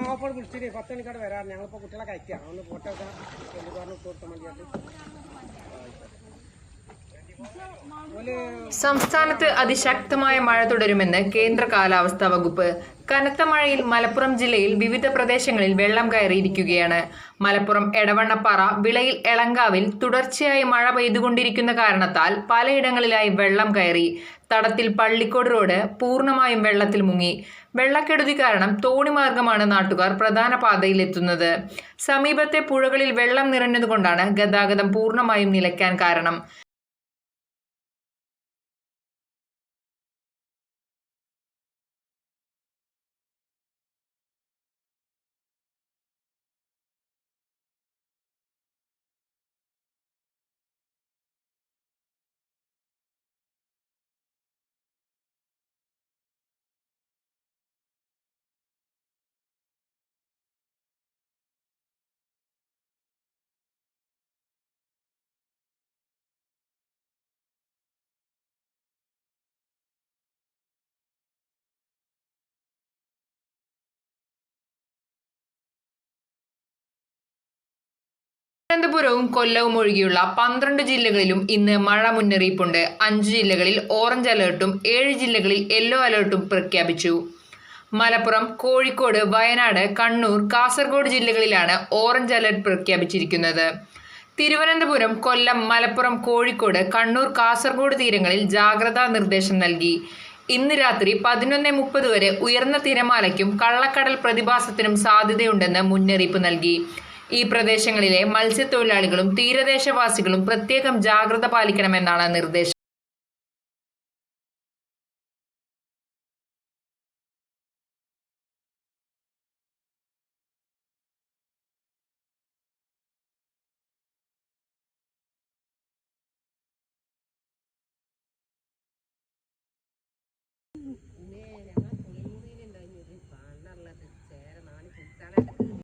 ആ അപ്പോൾ വിളിച്ചിട്ട് പത്ത് മണിക്കാട് വരാറ്. ഞങ്ങളിപ്പോൾ കുട്ടികളെ കയറ്റിയാണ് ഒന്ന് ഫോട്ടോ ഒക്കെ പറഞ്ഞു മതിയായിട്ട് ഓൽ സംസ്ഥാനത്ത് അതിശക്തമായ മഴ തുടരുമെന്ന് കേന്ദ്ര കാലാവസ്ഥാ വകുപ്പ്. കനത്ത മഴയിൽ മലപ്പുറം ജില്ലയിൽ വിവിധ പ്രദേശങ്ങളിൽ വെള്ളം കയറിയിരിക്കുകയാണ്. മലപ്പുറം എടവണ്ണപ്പാറ വിളയിൽ എളങ്കാവിൽ തുടർച്ചയായി മഴ പെയ്തുകൊണ്ടിരിക്കുന്ന കാരണത്താൽ പലയിടങ്ങളിലായി വെള്ളം കയറി. തടത്തിൽ പള്ളിക്കോട് റോഡ് പൂർണമായും വെള്ളത്തിൽ മുങ്ങി. വെള്ളക്കെടുതി കാരണം തോണി മാർഗമാണ് നാട്ടുകാർ പ്രധാന പാതയിലെത്തുന്നത്. സമീപത്തെ പുഴകളിൽ വെള്ളം നിറഞ്ഞതുകൊണ്ടാണ് ഗതാഗതം പൂർണമായും നിലയ്ക്കാൻ കാരണം. തിരുവനന്തപുരവും കൊല്ലവും ഒഴികെയുള്ള പന്ത്രണ്ട് ജില്ലകളിലും ഇന്ന് മഴ മുന്നറിയിപ്പുണ്ട്. അഞ്ച് ജില്ലകളിൽ ഓറഞ്ച് അലേർട്ടും ഏഴ് ജില്ലകളിൽ യെല്ലോ അലേർട്ടും പ്രഖ്യാപിച്ചു. മലപ്പുറം കോഴിക്കോട് വയനാട് കണ്ണൂർ കാസർഗോഡ് ജില്ലകളിലാണ് ഓറഞ്ച് അലേർട്ട് പ്രഖ്യാപിച്ചിരിക്കുന്നത്. തിരുവനന്തപുരം കൊല്ലം മലപ്പുറം കോഴിക്കോട് കണ്ണൂർ കാസർഗോഡ് തീരങ്ങളിൽ ജാഗ്രതാ നിർദ്ദേശം നൽകി. ഇന്ന് രാത്രി പതിനൊന്ന് മുപ്പത് വരെ ഉയർന്ന തിരമാലയ്ക്കും കള്ളക്കടൽ പ്രതിഭാസത്തിനും സാധ്യതയുണ്ടെന്ന് മുന്നറിയിപ്പ് നൽകി. ഈ പ്രദേശങ്ങളിലെ മത്സ്യത്തൊഴിലാളികളും തീരദേശവാസികളും പ്രത്യേകം ജാഗ്രത പാലിക്കണമെന്നാണ് നിർദ്ദേശം.